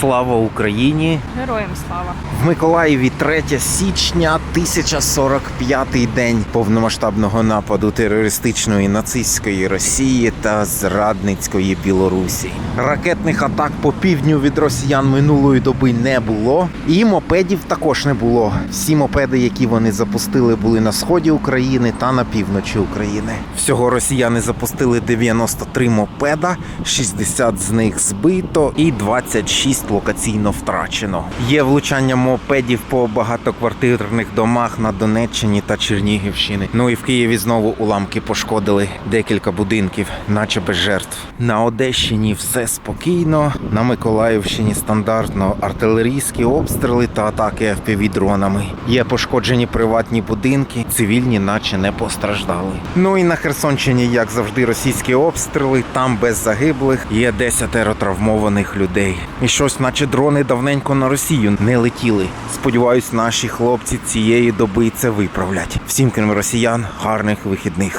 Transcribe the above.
Слава Україні! Героям слава. В Миколаєві 3 січня 1045 день повномасштабного нападу терористичної нацистської Росії та зрадницької Білорусі. Ракетних атак по півдню від росіян минулої доби не було, і мопедів також не було. Всі мопеди, які вони запустили, були на сході України та на півночі України. Всього росіяни запустили 93 мопеда, 60 з них збито і 26 локаційно втрачено. Є влучання мопедів по багатоквартирних домах на Донеччині та Чернігівщини. Ну і в Києві знову уламки пошкодили декілька будинків, наче без жертв. На Одещині все спокійно. На Миколаївщині стандартно артилерійські обстріли та атаки FPV-дронами. Є пошкоджені приватні будинки, цивільні, наче не постраждали. Ну і на Херсонщині, як завжди, російські обстріли. Там без загиблих є десятеро травмованих людей. І щось, наче дрони давненько на Росію не летіли. Сподіваюсь, наші хлопці цієї доби це виправлять. Всім крім росіян, гарних вихідних.